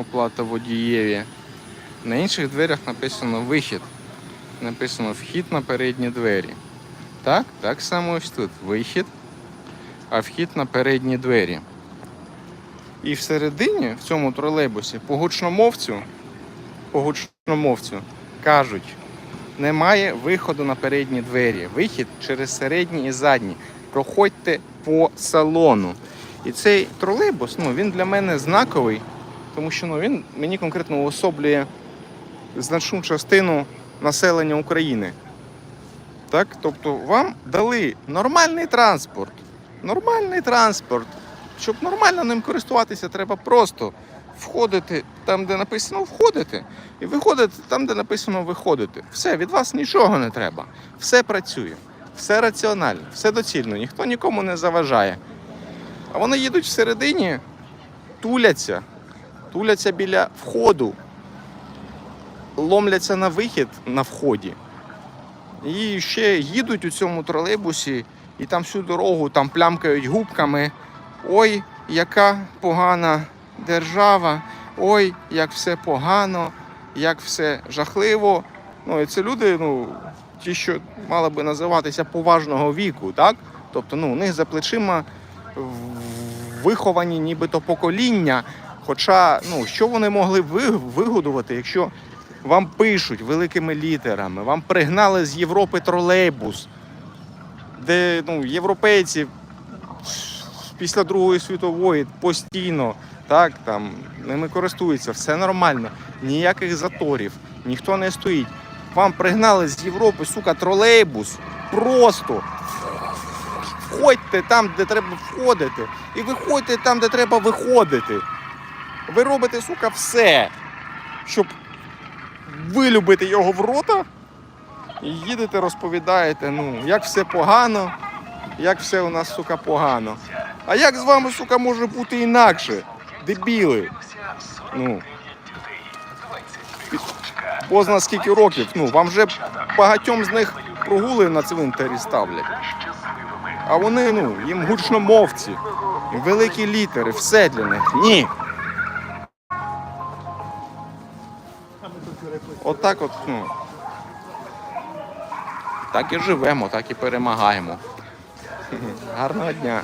оплата водієві. На інших дверях написано вихід. Написано вхід на передні двері. Так, так само ось тут. Вихід, а вхід на передні двері. І всередині, в цьому тролейбусі, по гучномовцю, по гучномовцю кажуть, немає виходу на передні двері. Вихід через середні і задні. Проходьте по салону. І цей тролейбус, ну, він для мене знаковий, тому що ну, він мені конкретно уособлює значну частину населення України. Так? Тобто вам дали нормальний транспорт. Нормальний транспорт. Щоб нормально ним користуватися, треба просто входити там, де написано входити, і виходити там, де написано виходити. Все, від вас нічого не треба. Все працює, все раціонально, все доцільно, ніхто нікому не заважає. А вони їдуть всередині, туляться, туляться біля входу, ломляться на вихід на вході. І ще їдуть у цьому тролейбусі, і там всю дорогу там плямкають губками. Ой, яка погана держава, ой, як все погано, як все жахливо. Ну, і це люди, ну, ті, що мали би називатися поважного віку, так? Тобто, ну, у них за плечима виховані нібито покоління. Хоча, ну, що вони могли вигодувати, якщо вам пишуть великими літерами, вам пригнали з Європи тролейбус, де ну, європейці після Другої світової постійно так, там, ними користуються, все нормально, ніяких заторів, ніхто не стоїть. Вам пригнали з Європи, сука, тролейбус. Просто входьте там, де треба входити, і виходьте там, де треба виходити. Ви робите, сука, все, щоб вилюбити його в рота і їдете, розповідаєте, ну, як все погано, як все у нас, сука, погано. А як з вами, сука, може бути інакше? Дебіли. Ну. Позна скільки років. Ну, вам вже багатьом з них прогули на цвинтарі ставлять. А вони, ну, їм гучномовці, великі літери, все для них. Ні. Отак от, ну. Так і живемо, так і перемагаємо. Гарного дня.